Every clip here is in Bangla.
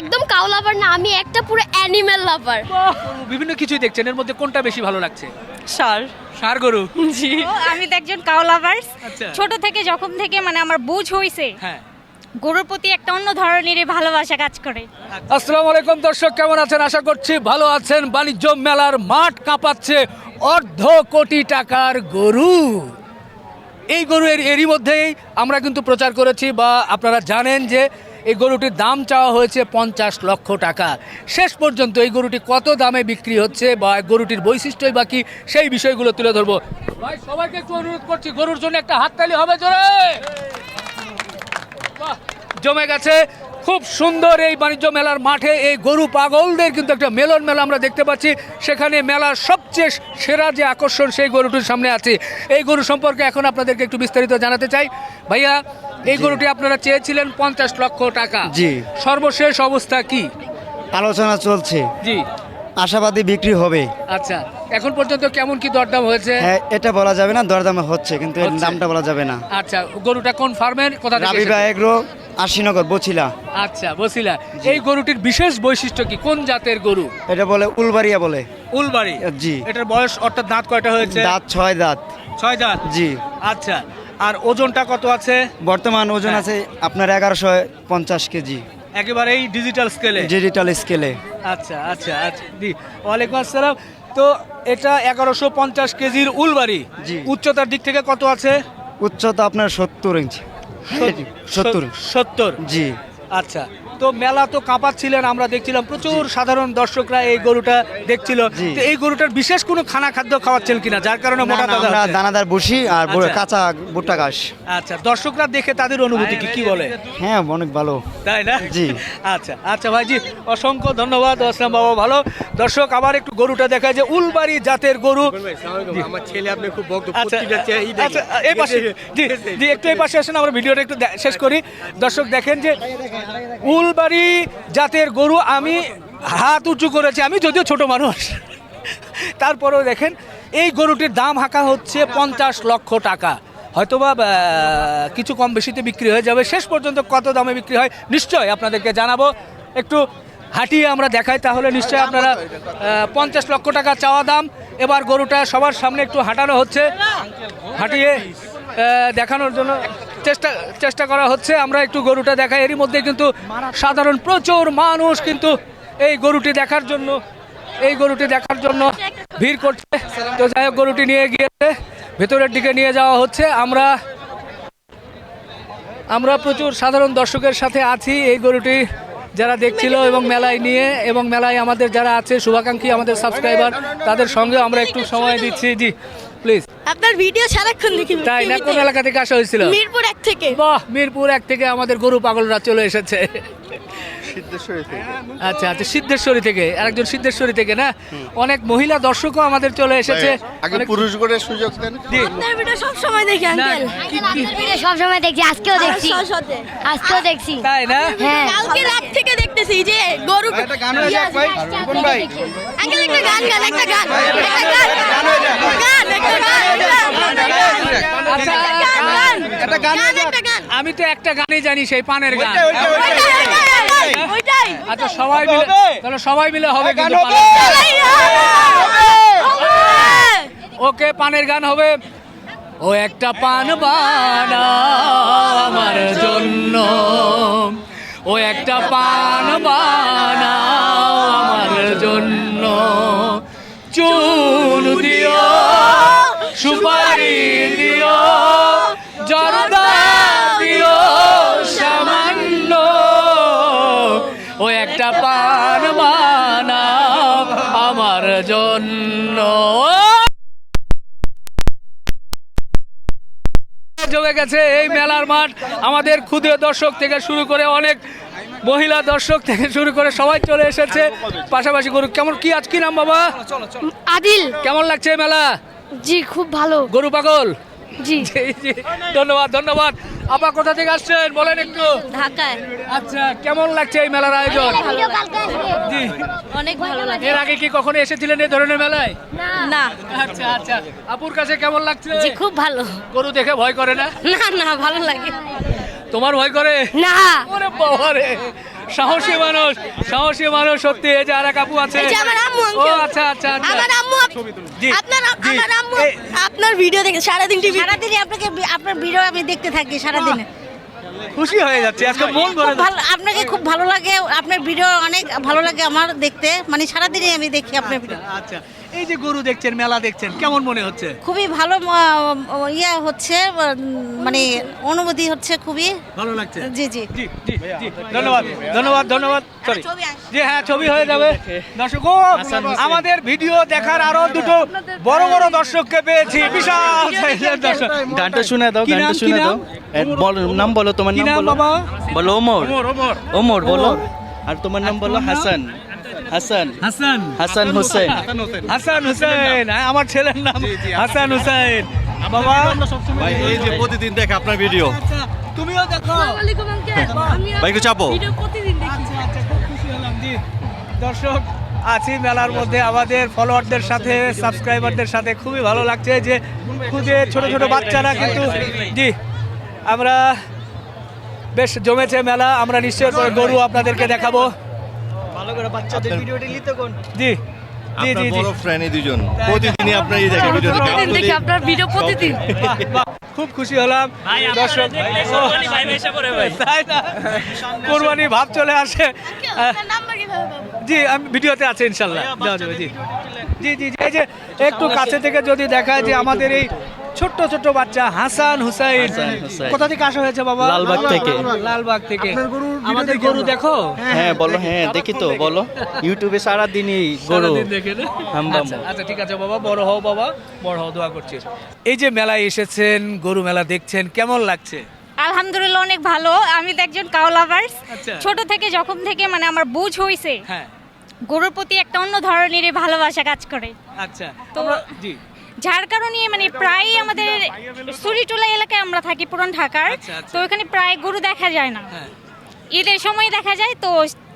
একদম কাউ লাভার না আমি একটা পুরো অ্যানিমেল লাভার বিভিন্ন কিছুই দেখছেন এর মধ্যে কোনটা বেশি ভালো লাগছে? সার। ষাড় গরু? জি। আমি তো একজন কাউ আচ্ছা। ছোট থেকে যখন থেকে মানে আমার বুঝ হইছে হ্যাঁ। গরুর প্রতি একটা অন্য ধরনেরই ভালোবাসা কাজ করে। আসসালামু আলাইকুম দর্শক কেমন আছেন? আশা করছি ভালো আছেন। বাণিজ্য মেলার মাঠ কাঁপাচ্ছে অর্ধ কোটি টাকার গরু। এই গরু এর এরই মধ্যেই আমরা কিন্তু প্রচার করেছি বা আপনারা জানেন যে এই গরুটির দাম চাওয়া হয়েছে পঞ্চাশ লক্ষ টাকা। শেষ পর্যন্ত এই গরুটি কত দামে বিক্রি হচ্ছে বা গরুটির বৈশিষ্ট্যই বাকি সেই বিষয়গুলো তুলে ধরবো। ভাই, সবাইকে একটু অনুরোধ করছি, গরুর জন্য একটা হাততালি হবে জোরে। জমে গেছে। খুব সুন্দর এই বাণিজ্য মেলার মাঠে এই গরু পাগলদের কিন্তু একটা মেলন মেলা আমরা দেখতে পাচ্ছি। সেখানে মেলার সবচেয়ে সেরা যে আকর্ষণ সেই গরুটির সামনে আছে। এই গরু সম্পর্কে এখন আপনাদেরকে একটু বিস্তারিত জানাতে চাই। ভাইয়া এই গরুটি আপনারা চেয়েছিলেন পঞ্চাশ লক্ষ টাকা। জি। সর্বশেষ অবস্থা কি? আলোচনা চলছে। জি। আশাবাদী বিক্রি হবে। আচ্ছা এখন পর্যন্ত কেমন কি দরদাম হয়েছে? হ্যাঁ এটা বলা যাবে না দরদামে হচ্ছে কিন্তু এর দামটা বলা যাবে না। আচ্ছা গরুটা কোন ফার্মের? কোথা থেকে এসেছে? এগ্রো। আশিনগর বছিলা। আচ্ছা বছিলা। এই গরুটির বিশেষ বৈশিষ্ট্য কি? কোন জাতের গরু? এটা বলে উলবাড়িয়া বলে। উলবাড়ি? জি। এটার বয়স অর্থাৎ দাঁত কয়টা হয়েছে? দাঁত ছয় দাঁত। ছয় দাঁত? জি। আচ্ছা আর ওজনটা কত আছে? বর্তমান ওজন হ্যাঁ। আছে আপনার এগারোশো পঞ্চাশ কেজি। একেবারে এই ডিজিটাল স্কেলে ডিজিটাল স্কেলে আচ্ছা আচ্ছা আচ্ছা। জি ওয়ালাইকুম আসসালাম। তো এটা এগারোশো পঞ্চাশ কেজির উলবাড়ি। জি। উচ্চতার দিক থেকে কত আছে? উচ্চতা আপনার সত্তর ইঞ্চি। সত্তর। সত্তর। জি। আচ্ছা। তো মেলা তো কাঁপাচ্ছিলেন আমরা দেখছিলাম প্রচুর সাধারণ দর্শকরা এই গরুটা দেখছিল। তো এই গরুটার বিশেষ কোনো খানা খাদ্য খাওয়াচ্ছেন কিনা যার কারণে মোটা হচ্ছে? দানাদার বসি আর বড় আচ্ছা। কাঁচা ভুট্টা ঘাস। আচ্ছা দর্শকরা দেখে তাদের অনুভূতি কি কি বলে? হ্যাঁ অনেক ভালো। তাই না? জি। আচ্ছা আচ্ছা ভাইজি অসংখ্য ধন্যবাদ আসলাম বাবা ভালো। দর্শক আবার একটু গরুটা দেখা যে উলবাড়ি জাতের গরু। আমার ছেলে আপনি খুব ভক্ত আচ্ছা এই আচ্ছা এই পাশে জি জি একটু এই পাশে আসেন আমরা ভিডিওটা একটু শেষ করি। দর্শক দেখেন যে উলবাড়ি জাতের গরু আমি হাত উঁচু করেছি, আমি যদিও ছোট মানুষ। তারপরেও দেখেন, এই গরুটির দাম হাঁকা হচ্ছে পঞ্চাশ লক্ষ টাকা। হয়তোবা কিছু কম বেশিতে বিক্রি হয়ে যাবে। শেষ পর্যন্ত কত দামে বিক্রি হয় নিশ্চয় আপনাদেরকে জানাব। একটু হাঁটিয়ে আমরা দেখাই, তাহলে নিশ্চয়ই আপনারা পঞ্চাশ লক্ষ টাকা চাওয়া দাম। এবার গরুটা সবার সামনে একটু হাঁটানো হচ্ছে। হাঁটিয়ে দেখানোর জন্য চেষ্টা চেষ্টা করা হচ্ছে। আমরা একটু গরুটা দেখাই। এরই মধ্যে কিন্তু সাধারণ প্রচুর মানুষ কিন্তু এই গরুটি দেখার জন্য, এই গরুটি দেখার জন্য ভিড় করছে। তো যাই হোক, গরুটি নিয়ে গিয়েছে। ভেতরের দিকে নিয়ে যাওয়া হচ্ছে। আমরা আমরা প্রচুর সাধারণ দর্শকের সাথে আছি। এই গরুটি যারা দেখছিল এবং মেলায় নিয়ে, এবং মেলায় আমাদের যারা আছে, শুভাকাঙ্ক্ষী আমাদের সাবস্ক্রাইবার, তাদের সঙ্গে আমরা একটু সময় দিচ্ছি। জি। প্লিজ। আপনার ভিডিও সারাক্ষণ দেখি। তাই না? কোন এলাকা থেকে আসা হয়েছিল? মিরপুর এক থেকে। বাহ মিরপুর এক থেকে আমাদের গরু পাগলরা চলে এসেছে। আচ্ছা আচ্ছা সিদ্ধেশ্বরী থেকে। আরেকজন সিদ্ধেশ্বরী থেকে না? অনেক মহিলা দর্শকও আমাদের চলে এসেছে। আগে পুরুষ করে সুযোগ দেন। আপনার ভিডিও সব সময় দেখি আঙ্কেল কি- সব সময় দেখছি আজকেও দেখছি। আজকেও দেখছি। তাই না? হ্যাঁ। কালকে রাত থেকে দেখতেছি যে গরু একটা গান হয়ে ভাই। ভাই। আঙ্কেল একটা গান গান একটা গান। একটা গান গান একটা গান আচ্ছা, গান গান একটা গান আমি তো একটা গানই জানি সেই পানের গান। আচ্ছা সবাই মিলে তাহলে সবাই মিলে হবে। পানের গান। ওকে পানের গান হবে। ও একটা পান বানা আমার জন্য। ও একটা পান বানা জমে গেছে এই মেলার মাঠ। আমাদের ক্ষুদ্র দর্শক থেকে শুরু করে অনেক মহিলা দর্শক থেকে শুরু করে সবাই চলে এসেছে। পাশাপাশি গরু কেমন কি আজ কি নাম বাবা? আদিল। কেমন লাগছে মেলা? জি খুব ভালো। গরু পাগল? জি। ধন্যবাদ ধন্যবাদ। আপা কোথা থেকে আসছেন? বলেন একটু। ঢাকায়। আচ্ছা কেমন লাগছে এই মেলার আয়োজন? জি। অনেক ভালো লাগে এর আগে কি কখনো এসেছিলেন এই ধরনের মেলায়? না। আচ্ছা আচ্ছা। আপুর কাছে কেমন লাগছে? জি খুব ভালো। গরু দেখে ভয় করে না? না না ভালো লাগে। তোমার ভয় করে? না। ওরে বাবা রে সাহসী মানুষ সাহসী মানুষ সত্যি। এই যে আর এক আপু আছে ও আচ্ছা আচ্ছা আচ্ছা। আপনার জি। আমার আম্মু আপনার ভিডিও দেখে সারাদিন টিভি সারাদিনই আপনাকে আপনার ভিডিও আমি দেখতে থাকি সারাদিনে। খুশি হয়ে যাচ্ছে আজকে মন ভরে ভালো আপনাকে খুব ভালো লাগে আপনার ভিডিও অনেক ভালো লাগে আমার দেখতে। মানে সারাদিনই আমি দেখি আপনার ভিডিও আচ্ছা। এই যে গরু দেখছেন মেলা দেখছেন কেমন মনে হচ্ছে? খুবই ভালো ইয়ে হচ্ছে মানে অনুভূতি হচ্ছে খুবই। ভালো লাগছে? জি জি। জি জি ধন্যবাদ ধন্যবাদ ধন্যবাদ। সরি ছবি জি হ্যাঁ ছবি হয়ে যাবে। দর্শক আমাদের ভিডিও দেখার আরও দুটো বড় বড় দর্শককে পেয়েছি। বিশাল দর্শক। গানটা শুনে দাও গানটা শুনে? দাও। নাম বলো তোমার নাম বলো। ওমর। ওমর বলো। আর তোমার নাম বলো? হাসান। হাসান। হাসান। হাসান হোসেন হাসান। হুসেন। হ্যাঁ, আমার ছেলের নাম হাসান হুসেন। বাবা? ভাই এই যে প্রতিদিন দেখে আপনার ভিডিও আচ্ছা, তুমিও দেখো। ভাই একটু চাপো। আচ্ছা আচ্ছা খুব খুশি হলাম। জি দর্শক আছি মেলার মধ্যে। আমাদের ফলোয়ারদের সাথে সাবস্ক্রাইবারদের সাথে। খুবই ভালো লাগছে যে খুদে ছোট ছোট বাচ্চারা কিন্তু জি। আমরা বেশ জমেছে মেলা আমরা নিশ্চয় করে গরু আপনাদেরকে দেখাবো। ভালো করে বাচ্চাদের ভিডিওটা নিতে কোন? জি জি জি জি। বড় ফ্রেন্ড দুজন। প্রতিদিনই আপনার এই ভিডিও দেখে আপনার ভিডিও প্রতিদিন। খুব খুশি হলাম। দর্শক কোরবানি ভাব চলে আসে। জি আমি ভিডিওতে আছে ইনশাল্লাহ। জি জি জি। জি এই যে একটু কাছে থেকে যদি দেখায় যে আমাদের এই ছোট্ট ছোট্ট বাচ্চা হাসান হুসাইন। কোথা থেকে আসা হয়েছে বাবা? লালবাগ থেকে। লালবাগ থেকে। আমাদের গরু দেখো? হ্যাঁ বলো হ্যাঁ দেখি তো বলো। ইউটিউবে সারা দিনই গরু। আচ্ছা, আচ্ছা ঠিক আছে বাবা বড় হও বাবা বড় হও দোয়া করছি। এই যে মেলায় এসেছেন গরু মেলা দেখছেন কেমন লাগছে? আলহামদুলিল্লাহ অনেক ভালো। আমি তো একজন কাউ লাভার্স আচ্ছা। ছোট থেকে যখন থেকে মানে আমার বুঝ হইছে। হ্যাঁ। গরুর প্রতি একটা অন্য ধরনের ভালোবাসা কাজ করে। আচ্ছা তো জি। যার কারণে মানে প্রায় আমাদের সুরিটোলা এলাকায় আমরা থাকি পুরান ঢাকার। আচ্ছা, আচ্ছা। তো ওখানে প্রায় গরু দেখা যায় না। হ্যাঁ। ঈদের সময় দেখা যায় তো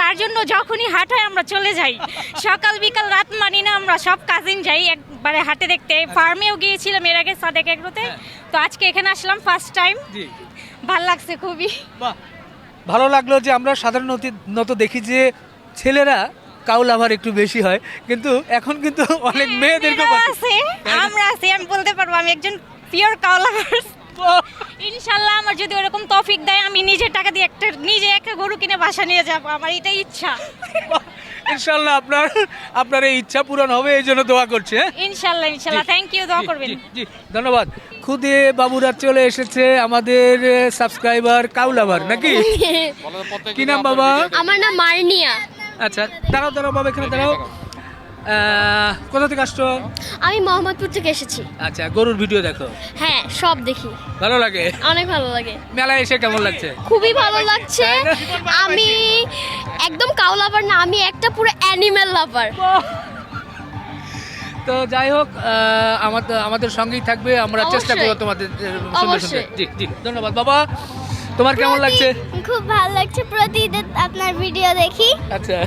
তার জন্য যখনই হাট হয় আমরা চলে যাই। সকাল বিকাল রাত মানি না আমরা সব কাজিন যাই একবারে হাটে দেখতে। ফার্মেও গিয়েছিলাম এর আগে সাদেক এগ্রোতে। তো আজকে এখানে আসলাম ফার্স্ট টাইম ভালো লাগছে খুবই। ভালো লাগল যে আমরা সাধারণত দেখি যে ছেলেরা কাউ লাভার একটু বেশি হয় কিন্তু এখন কিন্তু অনেক মেয়েদেরকে আছে আমরা আছি আমি বলতে পারব আমি একজন পিওর কাওলাভার্স ইনশাল্লাহ আমার যদি ওরকম তৌফিক দেয় আমি নিজের টাকা দিয়ে একটা নিজে একটা গরু কিনে বাসা নিয়ে যাব আমার এটাই ইচ্ছা। ইনশাল্লাহ আপনার আপনার এই ইচ্ছা পূরণ হবে এই জন্য দোয়া করছি হ্যাঁ? ইনশাল্লাহ ইনশাল্লাহ থ্যাংক ইউ দোয়া করবেন। জি, জি ধন্যবাদ। খুদে বাবুরা চলে এসেছে আমাদের সাবস্ক্রাইবার কাউলাভার নাকি? কি নাম বাবা? আমার নাম মার্নিয়া। আচ্ছা দাঁড়াও দাঁড়াও বাবা এখানে দাঁড়াও। কোথা থেকে আসছো? আমি মোহাম্মদপুর থেকে এসেছি। আচ্ছা গরুর ভিডিও দেখো। হ্যাঁ সব দেখি। ভালো লাগে? অনেক ভালো লাগে। মেলায় এসে কেমন লাগছে? খুবই ভালো লাগছে। আমি একদম কাউ লাভার না আমি একটা পুরো অ্যানিমেল লাভার। তো যাই হোক আমাদের আমাদের সঙ্গেই থাকবে। আমরা চেষ্টা করব তোমাদের জি জি ধন্যবাদ। বাবা তোমার কেমন লাগছে? খুব ভালো লাগছে। প্রতিদিন আপনার ভিডিও দেখি। আচ্ছা।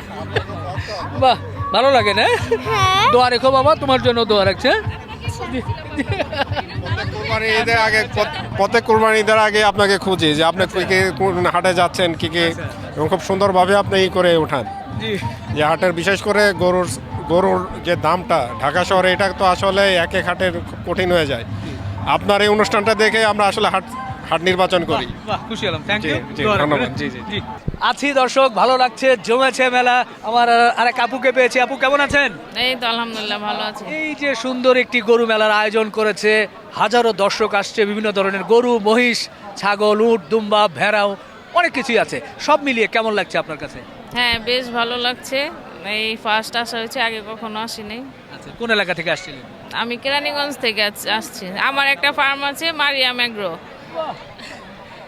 বাহ ভালো লাগে না? হ্যাঁ। দোয়া রেখো বাবা তোমার জন্য দোয়া রাখছে কোরবানি ঈদের আগে প্রত্যেক কোরবানি ঈদের আগে আপনাকে খুঁজি যে আপনি কি কোন হাটে যাচ্ছেন কি কি এবং খুব সুন্দরভাবে আপনি ই করে ওঠান যে হাটের বিশেষ করে গরুর গরুর যে দামটা ঢাকা শহরে এটা তো আসলে এক এক হাটের খুব কঠিন হয়ে যায়। আপনার এই অনুষ্ঠানটা দেখে আমরা আসলে হাট হাট নির্বাচন করি। বাহ খুশি হলাম। থ্যাংক ইউ জি, ধন্যবাদ, জি, জি। আছি দর্শক ভালো লাগছে জমেছে মেলা। আমার আরেক আপুকে পেয়েছি। আপু কেমন আছেন? এই তো আলহামদুলিল্লাহ ভালো আছে। এই যে সুন্দর একটি গরু মেলার আয়োজন করেছে হাজারো দর্শক আসছে বিভিন্ন ধরনের গরু মহিষ ছাগল উট দুম্বা ভেড়াও অনেক কিছুই আছে। সব মিলিয়ে কেমন লাগছে আপনার কাছে? হ্যাঁ বেশ ভালো লাগছে। এই ফার্স্ট আসা হয়েছে আগে কখনো আসিনি। আচ্ছা কোন এলাকা থেকে আসছিলেন? আমি কেরানীগঞ্জ থেকে আস- আসছি। আমার একটা ফার্ম আছে মারিয়াম এগ্রো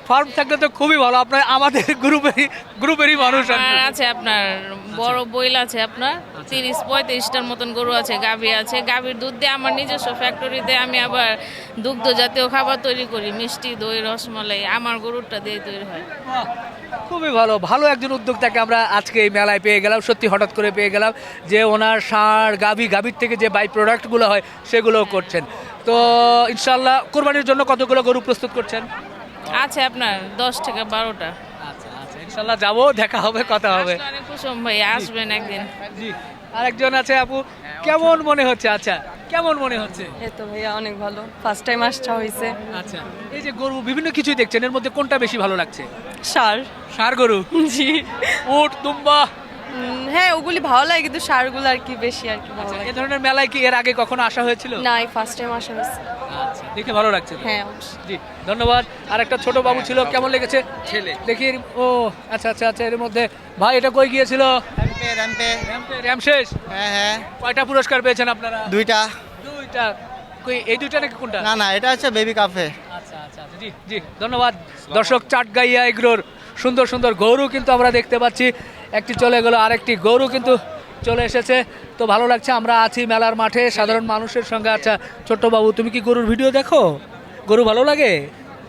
ফার্ম থাকলে তো খুবই ভালো আপনার আমাদের গ্রুপেরই গ্রুপেরই মানুষ আর আছে। আপনার বড় বইল আছে আপনার তিরিশ পঁয়ত্রিশটার মতন গরু আছে গাভী আছে গাভীর দুধ দিয়ে আমার নিজস্ব ফ্যাক্টরিতে আমি আবার দুগ্ধ জাতীয় খাবার তৈরি করি মিষ্টি দই রসমালাই আমার গরুরটা দিয়ে তৈরি হয়। খুবই ভালো ভালো একজন উদ্যোক্তাকে আমরা আজকে এই মেলায় পেয়ে গেলাম সত্যি হঠাৎ করে পেয়ে গেলাম যে ওনার ষাঁড় গাভী গাভীর থেকে যে বাই প্রোডাক্টগুলো হয় সেগুলোও করছেন। তো ইনশাল্লাহ কোরবানির জন্য কতগুলো গরু প্রস্তুত করছেন? আছে আপনার দশ থেকে বারোটা। আচ্ছা আচ্ছা ইনশাল্লাহ যাব দেখা হবে কথা হবে। কুসুম ভাই আসবেন একদিন। জি আরেকজন আছে আপু কেমন মনে হচ্ছে? আচ্ছা। কেমন মনে হচ্ছে? এই তো ভাইয়া অনেক ভালো। ফার্স্ট টাইম আসছা হয়েছে আচ্ছা এই যে গরু বিভিন্ন কিছুই দেখছেন এর মধ্যে কোনটা বেশি ভালো লাগছে? সার। ষাড় গরু? জি। উট দুম্বা? উম, হ্যাঁ ওগুলি ভালো লাগে কিন্তু সারগুলো আর কি বেশি আর কি ভালো এ লাগে। ধরনের মেলায় কি এর আগে কখনো আসা হয়েছিল? না এই ফার্স্ট টাইম আসা হয়েছে। আচ্ছা দেখে ভালো লাগছে তো? হ্যাঁ অবশ্যই। জি ধন্যবাদ। আর একটা ছোট বাবু ছিল কেমন লেগেছে? ছেলে। দেখি এর- ও আচ্ছা আচ্ছা আচ্ছা এর মধ্যে ভাই এটা কই গিয়েছিল? র্যাম্পে র্যাম শেষ? হ্যাঁ হ্যাঁ। কয়টা পুরস্কার পেয়েছেন আপনারা? দুইটা। দুইটা। কই এই দুইটা নাকি কোনটা? না না এটা হচ্ছে বেবি কাফে আচ্ছা আচ্ছা আচ্ছা, জি জি ধন্যবাদ। দর্শক চাটগাইয়া এগ্রোর সুন্দর সুন্দর গরু কিন্তু আমরা দেখতে পাচ্ছি। একটি চলে গেল আরেকটি গরু কিন্তু চলে এসেছে। তো ভালো লাগছে আমরা আছি মেলার মাঠে সাধারণ মানুষের সঙ্গে। আচ্ছা ছোট্ট বাবু তুমি কি গরুর ভিডিও দেখো? গরু ভালো লাগে?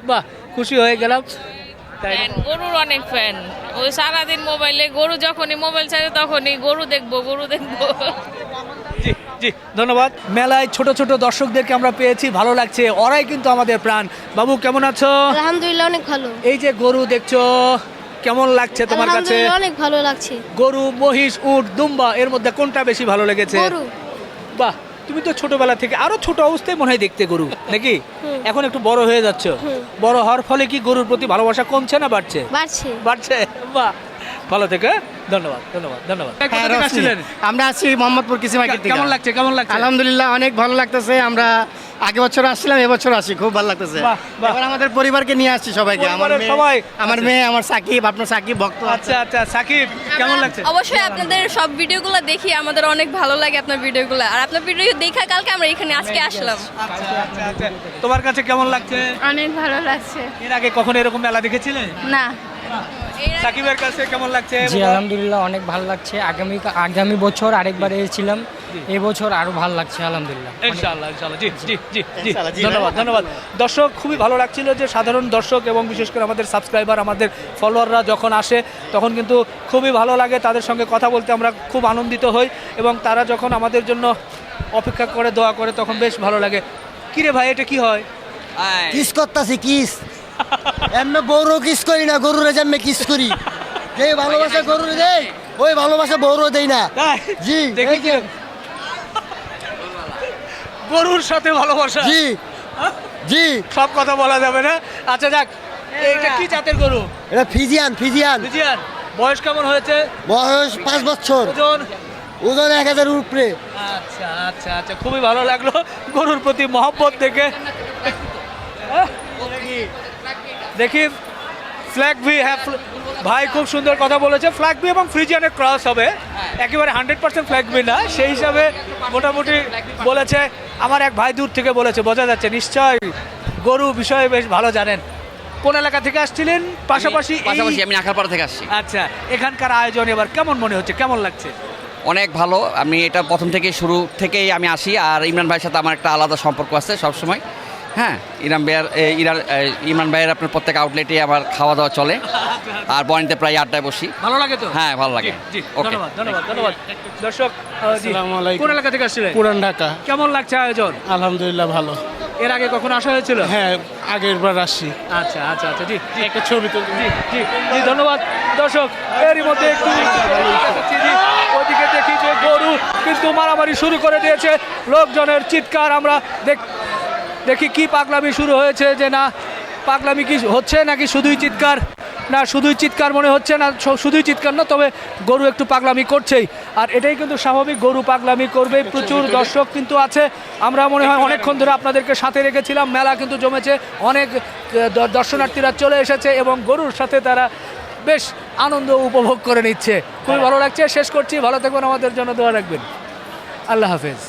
বাহ খুশি হয়ে গেলাম। তাই ফ্যান গরুর অনেক ফ্যান ওই সারাদিন মোবাইলে গরু যখনই মোবাইল ছাড়ে তখনই গরু দেখব গরু দেখব। জি জি ধন্যবাদ। মেলায় ছোট ছোট দর্শকদেরকে আমরা পেয়েছি ভালো লাগছে। ওরাই কিন্তু আমাদের প্রাণ। বাবু কেমন আছো? আলহামদুলিল্লাহ অনেক ভালো। এই যে গরু দেখছ কেমন লাগছে তোমার কাছে? অনেক ভালো লাগছে। গরু মহিষ উট দুম্বা এর মধ্যে কোনটা বেশি ভালো লেগেছে? গরু। বাহ তুমি তো ছোটবেলা থেকে আরও ছোট অবস্থায় মনে হয় দেখতে গরু নাকি? এখন একটু বড় হয়ে যাচ্ছ। বড় হওয়ার ফলে কি গরুর প্রতি ভালোবাসা কমছে না বাড়ছে? বাড়ছে। বাড়ছে? বাহ! ভালো থেকে ধন্যবাদ ধন্যবাদ ধন্যবাদ। থেকে আসছিলেন? আমরা আছি মোহাম্মদপুর কৃষি মার্কেট কেমন লাগছে কেমন লাগছে? আলহামদুলিল্লাহ অনেক ভালো লাগতেছে। আমরা আগে বছর আসছিলাম এবছর আসি খুব ভালো লাগতেছে। এবার আমাদের পরিবারকে নিয়ে আসছি সবাইকে আমার সবাই? আমার। মেয়ে আমার সাকিব আপনার সাকিব ভক্ত আচ্ছা আচ্ছা সাকিব কেমন লাগছে? অবশ্যই আপনাদের সব ভিডিওগুলো দেখি আমাদের অনেক ভালো লাগে আপনার ভিডিওগুলো। আর আপনার ভিডিও দেখা কালকে আমরা এখানে আজকে আসলাম। আচ্ছা আচ্ছা আচ্ছা। তোমার কাছে কেমন লাগছে? অনেক ভালো লাগছে। এর আগে কখনো এরকম মেলা দেখেছিলে? না। সাকিবের কাছে কেমন লাগছে? জি আলহামদুলিল্লাহ অনেক ভালো লাগছে। আগামী আগামী বছর আরেকবার এসেছিলাম। এবছর আরও ভালো লাগছে আলহামদুলিল্লাহ। ইনশাআল্লাহ ইনশাআল্লাহ। জি জি জি জি। ধন্যবাদ। ধন্যবাদ। দর্শক খুবই ভালো লাগছিল যে সাধারণ দর্শক এবং বিশেষ করে আমাদের সাবস্ক্রাইবার আমাদের ফলোয়াররা যখন আসে তখন কিন্তু খুবই ভালো লাগে তাদের সঙ্গে কথা বলতে। আমরা খুব আনন্দিত হই এবং তারা যখন আমাদের জন্য অপেক্ষা করে দোয়া করে তখন বেশ ভালো লাগে। কিরে ভাই এটা কি হয়? কিস করতেছি কিস। এমনি বৌরও কিস করি না গরুরে যেমনি কিস করি। যে ভালোবাসা গরুরে দেই ওই ভালোবাসা বৌরও দেই না। জি দেখি গরুর সাথে ভালোবাসা। জি জি। সব কথা বলা যাবে না। আচ্ছা যাক এটা কি জাতের গরু? এটা ফিজিয়ান ফিজিয়ান। বুঝিয়ান বয়স কেমন হয়েছে? বয়স পাঁচ বছর। ওজন? ওজন এক হাজার উপরে। আচ্ছা আচ্ছা আচ্ছা খুবই ভালো লাগল গরুর প্রতি মহব্বত দেখি- দেখি ফ্ল্যাগ ভি হ্যাঁ ভাই খুব সুন্দর কথা বলেছে। ফ্ল্যাগ ভি এবং ফ্রিজিয়ানের ক্রস হবে। একেবারে হান্ড্রেড পার্সেন্ট ফ্ল্যাগ ভি না। সেই হিসাবে মোটামুটি বলেছে আমার এক ভাই দূর থেকে বলেছে বোঝা যাচ্ছে নিশ্চয় গরু বিষয়ে বেশ ভালো জানেন। কোন এলাকা থেকে আসছিলেন? পাশাপাশি পাশাপাশি আমি নাখালপাড়া থেকে আসছি। আচ্ছা এখানকার আয়োজন এবার কেমন মনে হচ্ছে? কেমন লাগছে? অনেক ভালো। আমি এটা প্রথম থেকে শুরু থেকেই আমি আসি। আর ইমরান ভাইয়ের সাথে আমার একটা আলাদা সম্পর্ক আছে সবসময়। হ্যাঁ ইরান ভাইয়ের এ, ইরান এ, ইমরান ভাইয়ের আপনার প্রত্যেক আউটলেটে আমার খাওয়া দাওয়া চলে। আর বনিতে প্রায় আড্ডায় বসি। ভালো লাগে তো? হ্যাঁ ভালো লাগে। ওকে ধন্যবাদ দর্শক আহ, জি, আসসালামু আলাইকুম। কোন এলাকা থেকে আসছিলেন? পুরান ঢাকা। কেমন লাগছে আয়োজন? আলহামদুলিল্লাহ ভালো। এর আগে কখন আসা হয়েছিল? হ্যাঁ আগের বার আসছি। আচ্ছা আচ্ছা আচ্ছা জি জি। একটা ছবি তুলতে জি জি জি ধন্যবাদ। দর্শক এরই মধ্যে একটু ওইদিকে দেখি যে গরু কিন্তু মারামারি শুরু করে দিয়েছে। লোকজনের চিৎকার আমরা দেখ দেখি কি পাগলামি শুরু হয়েছে যে না, পাগলামি কি হচ্ছে নাকি শুধুই চিৎকার? না, শুধুই চিৎকার মনে হচ্ছে না শুধুই চিৎকার না, তবে গরু একটু পাগলামি করছেই। আর এটাই কিন্তু স্বাভাবিক, গরু পাগলামি করবে, প্রচুর দর্শক কিন্তু আছে। আমরা মনে হয় অনেকক্ষণ ধরে আপনাদেরকে সাথে রেখেছিলাম, মেলা কিন্তু জমেছে, অনেক দর্শনার্থীরা চলে এসেছে এবং গরুর সাথে তারা বেশ আনন্দ উপভোগ করে নিচ্ছে। খুবই ভালো লাগছে, শেষ করছি, ভালো থাকবেন, আমাদের জন্য দোয়া রাখবেন। আল্লাহ হাফেজ।